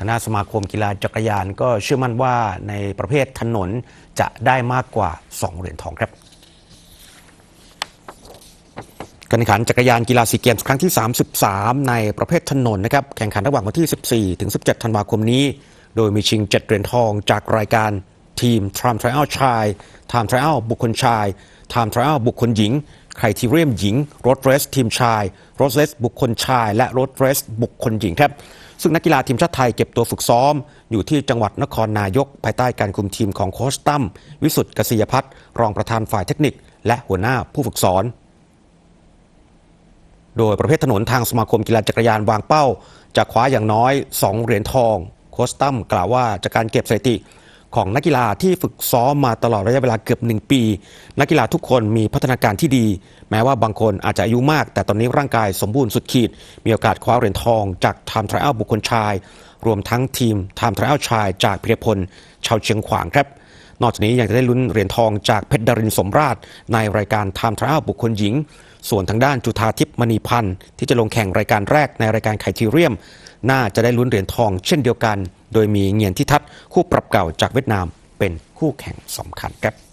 คณะสมาคมกีฬาจักรยานก็เชื่อมั่นว่าในประเภทถนนจะได้มากกว่า 2 เหรียญทองครับการแข่งขันจักรยานกีฬาซีเกมส์ครั้งที่ 33 ในประเภทถนนนะครับแข่งขันระหว่างวันที่ 14 ถึง 17 ธันวาคมนี้ โดยมีชิง 7 เหรียญทองจากรายการทีม Time Trial ชาย Time Trial บุคคลชาย Time Trial บุคคลหญิงไครทีเรียมหญิงรถเรส ทีมชายรถเรส บุคคลชาย และรถเรส บุคคลหญิงครับ ซึ่งนักกีฬาทีมชาติไทยเก็บตัวฝึกซ้อม อยู่ที่จังหวัดนครนายก ภายใต้การคุมทีมของโค้ชตั้มวิสุทธ์กษยพัฒน์รองประธานฝ่ายเทคนิค และหัวหน้าผู้ฝึกสอน โดยประเภทถนนทางสมาคมกีฬาจักรยานวางเป้า จะคว้าอย่างน้อย 2 เหรียญทอง โค้ชตั้มกล่าวว่าจากการเก็บสถิติ ของนักกีฬาที่ฝึกซ้อมมาตลอดระยะเวลาเกือบ 1 ปี นักกีฬาทุกคนมีพัฒนาการที่ดี แม้ว่าบางคนอาจจะอายุมาก แต่ตอนนี้ร่างกายสมบูรณ์สุดขีด มีโอกาสคว้าเหรียญทองจากไทม์ทริอัลบุคคลชาย รวมทั้งทีมไทม์ทริอัลชาย จากพิรพลชาวเชียงขวางครับ นอกจากนี้ยังจะได้ลุ้นเหรียญทองจากเพชรดารินสมราช ในรายการไทม์ทริอัลบุคคลหญิง ส่วนทางด้านจุธาทิพย์มณีพันธ์ที่จะลงแข่งรายการแรกในรายการไคทีเรียม น่าจะได้ลุ้นเหรียญทองเช่นเดียวกัน โดยมีเงียนทิทัศน์คู่ปรับเก่าจากเวียดนามเป็นคู่แข่งสำคัญครับ